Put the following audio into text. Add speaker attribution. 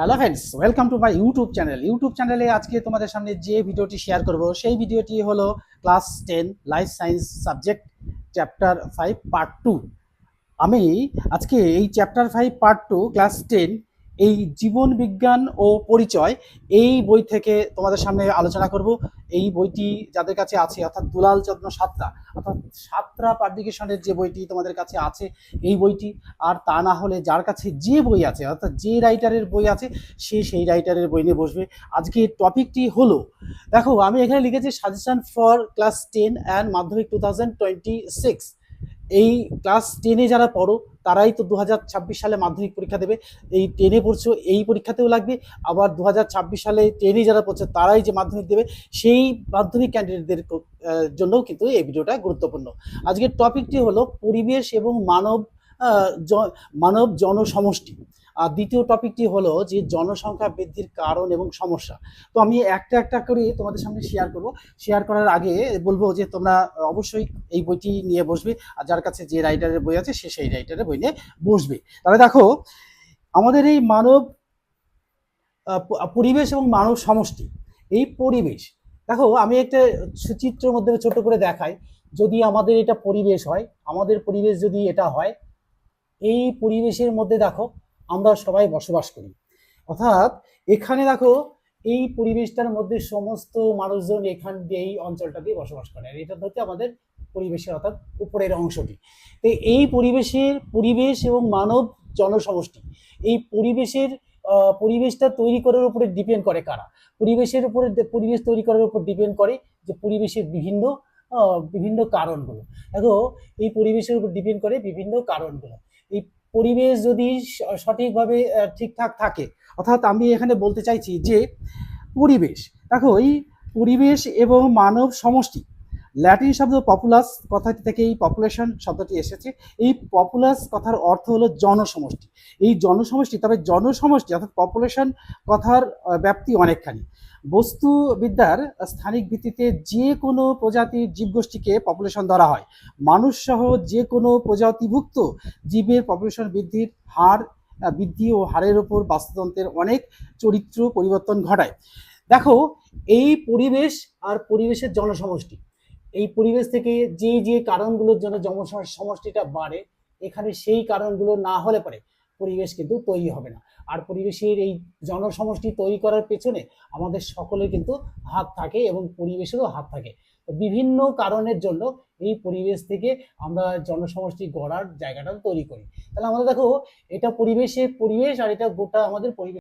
Speaker 1: Hello friends welcome to my YouTube channel YouTube চ্যানেলে আজকে তোমাদের সামনে যে ভিডিওটি শেয়ার করব, সেই ভিডিওটি হলো class ten life science subject chapter five part two আমি আজকে এই chapter five part two class ten এই জীবন বিজ্ঞান ও পরিচয় এই বই থেকে তোমাদের সামনে আলোচনা করব। এই বইটি যাদের কাছে আছে, অর্থাৎ দুলাল চন্দ্র সাতরা, অর্থাৎ সাতরা পাবলিকেশনের যে বইটি তোমাদের কাছে আছে, এই বইটি, আর তা না হলে যার কাছে যে বই আছে, অর্থাৎ যে রাইটারের বই আছে, সে সেই রাইটারের বই নিয়ে বসবে। আজকে টপিকটি হলো, দেখো, আমি এখানে লিখেছি suggestion for class ten and Madhyamik two thousand twenty six এই ক্লাস টেনে যারা পড়ো তারাই তো দু হাজার ছাব্বিশ সালে মাধ্যমিক পরীক্ষা দেবে। এই টেনে পড়ছে, এই পরীক্ষাতেও লাগবে। আবার দু হাজার ছাব্বিশ সালে টেনে যারা পড়ছে, তারাই যে মাধ্যমিক দেবে, সেই মাধ্যমিক ক্যান্ডিডেটদের জন্যও কিন্তু এই ভিডিওটা গুরুত্বপূর্ণ। আজকের টপিকটি হলো পরিবেশ এবং মানব মানব জনসমষ্টি। দ্বিতীয় টপিকটি হলো যে জনসংখ্যা বৃদ্ধির কারণ এবং সমস্যা। তো আমি একটা একটা করে তোমাদের সামনে শেয়ার করব। শেয়ার করার আগে বলব যে তোমরা অবশ্যই এই বইটি নিয়ে বসবে আর যার কাছে যে রাইটারের বই আছে সে সেই রাইটারের বই নিয়ে বসবে। তাহলে দেখো, আমাদের এই মানব পরিবেশ এবং মানব সমষ্টি, এই পরিবেশ, দেখো আমি একটা চিত্রের মধ্যে ছোট করে দেখাই। যদি আমাদের এটা পরিবেশ হয়, আমাদের পরিবেশ যদি এটা হয়, এই পরিবেশের মধ্যে দেখো আমরা সবাই বসবাস করি। অর্থাৎ এখানে দেখো, এই পরিবেশটার মধ্যে সমস্ত মানুষজন এখান দিয়ে এই অঞ্চলটা দিয়ে বসবাস করে। আর এটা হচ্ছে আমাদের পরিবেশের, অর্থাৎ উপরের অংশটি। তো এই পরিবেশের পরিবেশ এবং মানব জনসমষ্টি, এই পরিবেশের পরিবেশটা তৈরি করার উপরে ডিপেন্ড করে কারা? পরিবেশের উপরে পরিবেশ তৈরি করার উপর ডিপেন্ড করে যে পরিবেশের বিভিন্ন বিভিন্ন কারণগুলো। দেখো, এই পরিবেশের উপর ডিপেন্ড করে বিভিন্ন কারণগুলো। এই পরিবেশ যদি সঠিকভাবে ঠিকঠাক থাকে। অর্থাৎ আমি এখানে বলতে চাইছি যে, পরিবেশ। দেখো, এই পরিবেশ এবং মানব সমষ্টি ল্যাটিন শব্দ পপুলাস কথা থেকে এই পপুলেশন শব্দটি এসেছে। এই পপুলাস কথার অর্থ হলো জনসমষ্টি। এই জনসমষ্টি, তবে জনসমষ্টি অর্থাৎ পপুলেশন কথার ব্যাপ্তি অনেকখানি। বস্তুবিদ্যার স্থানিক ভিত্তিতে যে কোনো প্রজাতির জীবগোষ্ঠীকে পপুলেশন ধরা হয়। মানুষ সহ যে কোনো প্রজাতিভুক্ত জীবের পপুলেশন বৃদ্ধির হার বৃদ্ধি ও হারের ওপর বাস্তুতন্ত্রের অনেক চরিত্র পরিবর্তন ঘটায়। দেখো, এই পরিবেশ আর পরিবেশের জনসমষ্টি। এই পরিবেশ থেকে যে যে কারণগুলোর জন্য জনসম- সমষ্টিটা বাড়ে, এখানে সেই কারণগুলো না হলে পরে পরিবেশ কিন্তু তৈরি হবে না। আর পরিবেশের এই জনসমষ্টি তৈরি করার পেছনে আমাদের সকলের কিন্তু হাত থাকে এবং পরিবেশেরও হাত থাকে। বিভিন্ন কারণের জন্য এই পরিবেশ থেকে আমরা জনসমষ্টি গড়ার জায়গাটা তৈরি করি। তাহলে আমাদের দেখো, এটা পরিবেশের পরিবেশ আর এটা গোটা আমাদের পরিবেশ